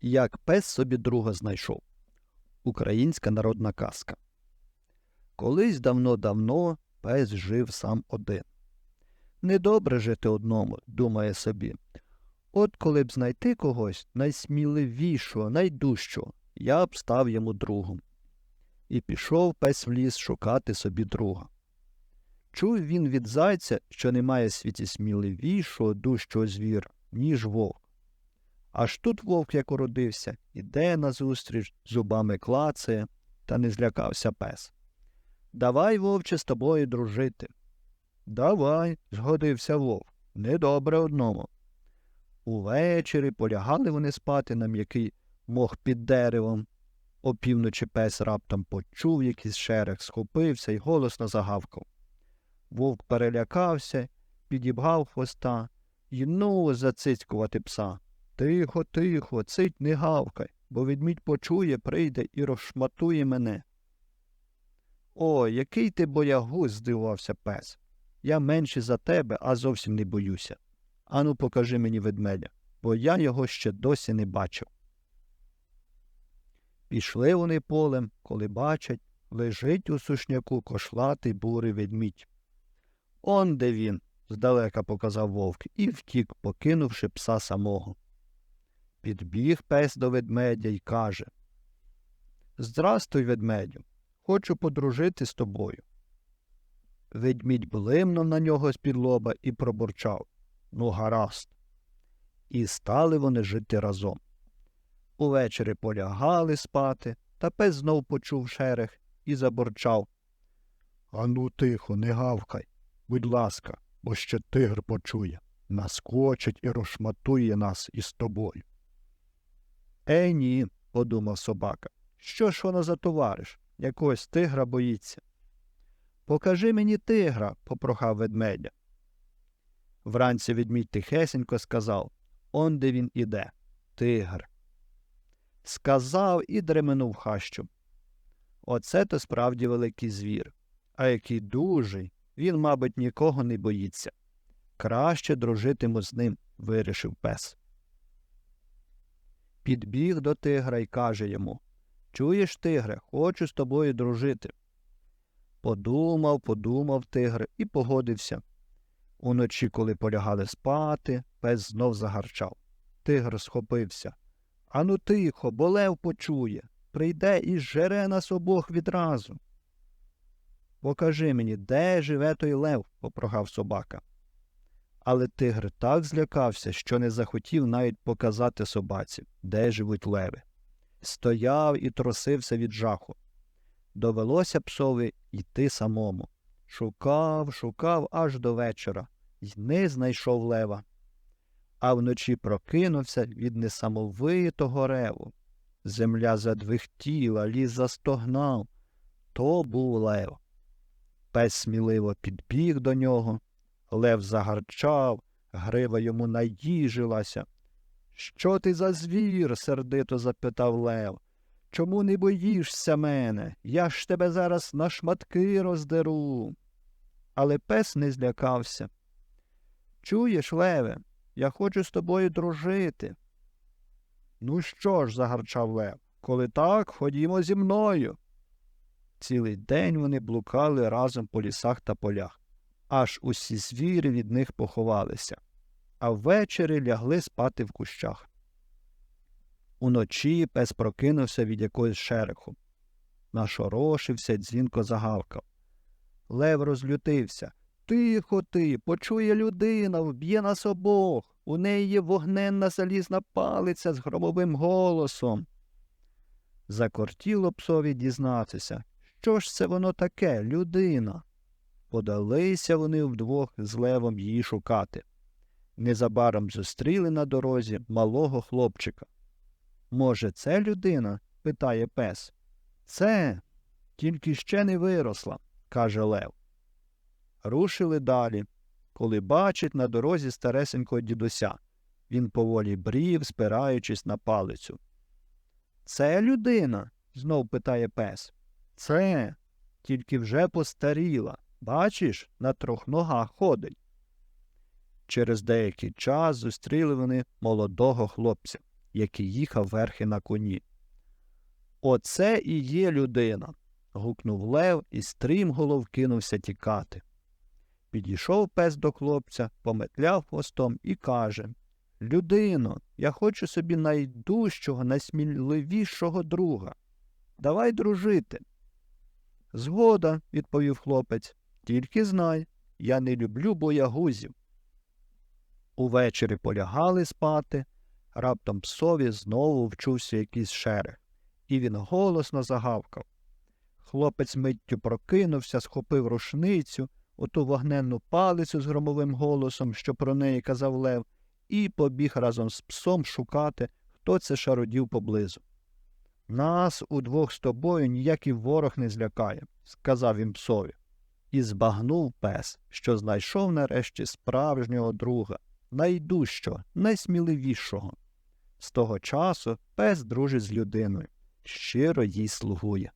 Як пес собі друга знайшов. Українська народна казка. Колись давно-давно пес жив сам один. Недобре жити одному, думає собі. От коли б знайти когось найсміливішого, найдужчого, я б став йому другом. І пішов пес в ліс шукати собі друга. Чув він від зайця, що немає світі сміливішого, дужчого звіра, ніж вовк. Аж тут вовк як уродився, іде назустріч, зубами клацає, та не злякався пес. Давай, вовче, з тобою дружити. Давай, згодився вовк. Недобре одному. Увечері полягали вони спати на м'який мох під деревом. Опівночі пес раптом почув якийсь шерех, схопився й голосно загавкав. Вовк перелякався, підібгав хвоста й ну зацицькувати пса. Тихо, тихо, цить не гавкай, бо ведмідь почує, прийде і розшматує мене. О, який ти боягуз, здивувався пес. Я менше за тебе, а зовсім не боюся. Ану, покажи мені ведмедя, бо я його ще досі не бачив. Пішли вони полем, коли бачать, лежить у сушняку кошлатий бурий ведмідь. Он де він, здалека показав вовк, і втік, покинувши пса самого. Підбіг пес до ведмедя й каже Здрастуй, ведмедю, хочу подружити з тобою. Ведмідь блимнув на нього з-під лоба і пробурчав Ну, гаразд. І стали вони жити разом. Увечері полягали спати, та пес знов почув шерех і заборчав. Ану, тихо, не гавкай, будь ласка, бо ще тигр почує, наскочить і розшматує нас із тобою. Е, ні, подумав собака. Що ж воно за товариш? Якогось тигра боїться. Покажи мені тигра, попрохав ведмедя. Вранці ведмідь тихесенько сказав Он де він іде. Тигр. Сказав і дременув хащу. Оце то справді великий звір. А який дужий, він, мабуть, нікого не боїться. Краще дружитиму з ним, вирішив пес. Підбіг до тигра й каже йому Чуєш, тигре, хочу з тобою дружити. Подумав, подумав тигр і погодився. Уночі, коли полягали спати, пес знов загарчав. Тигр схопився. Ану тихо, бо лев почує. Прийде і зжере нас обох відразу. Покажи мені, де живе той лев, попрогав собака. Але тигр так злякався, що не захотів навіть показати собаці, де живуть леви. Стояв і тросився від жаху. Довелося псові йти самому. Шукав, шукав аж до вечора й не знайшов лева. А вночі прокинувся від несамовитого реву. Земля задвихтіла, ліс застогнав. То був лев. Пес сміливо підбіг до нього. Лев загарчав, грива йому наїжилася. Що ти за звір? сердито запитав Лев. Чому не боїшся мене? Я ж тебе зараз на шматки роздеру. Але пес не злякався. Чуєш, Леве, я хочу з тобою дружити. Ну що ж, загарчав Лев, коли так, ходімо зі мною. Цілий день вони блукали разом по лісах та полях, аж усі звірі від них поховалися, а ввечері лягли спати в кущах. Уночі пес прокинувся від якогось шереху. Нашорошився, дзвінко загавкав. Лев розлютився. Тихо ти, почує людина, вб'є нас обох. У неї є вогненна залізна палиця з громовим голосом. Закортіло псові дізнатися, що ж це воно таке, людина. Подалися вони вдвох з левом її шукати. Незабаром зустріли на дорозі малого хлопчика. Може, це людина? питає пес. Це тільки ще не виросла, каже Лев. Рушили далі, коли бачить на дорозі старесенького дідуся. Він поволі брів, спираючись на палицю. Це людина? знов питає пес. Це. тільки вже постаріла. Бачиш, на трьох ногах ходить. Через деякий час зустріли вони молодого хлопця, який їхав верхи на коні. Оце і є людина. гукнув Лев і стрімголов кинувся тікати. Підійшов пес до хлопця, пометляв хвостом і каже Людино, я хочу собі найдужчого, найсміливішого друга. Давай дружити. Згода, відповів хлопець, тільки знай, я не люблю боягузів. Увечері полягали спати, раптом псові знову вчувся якийсь шерех, і він голосно загавкав. Хлопець миттю прокинувся, схопив рушницю, оту вогненну палицю з громовим голосом, що про неї казав Лев, і побіг разом з псом шукати, хто це шародів поблизу. Нас удвох з тобою ніякий ворог не злякає, сказав він псові. І збагнув пес, що знайшов нарешті справжнього друга, найдужчого, найсміливішого. З того часу пес дружить з людиною, щиро їй слугує.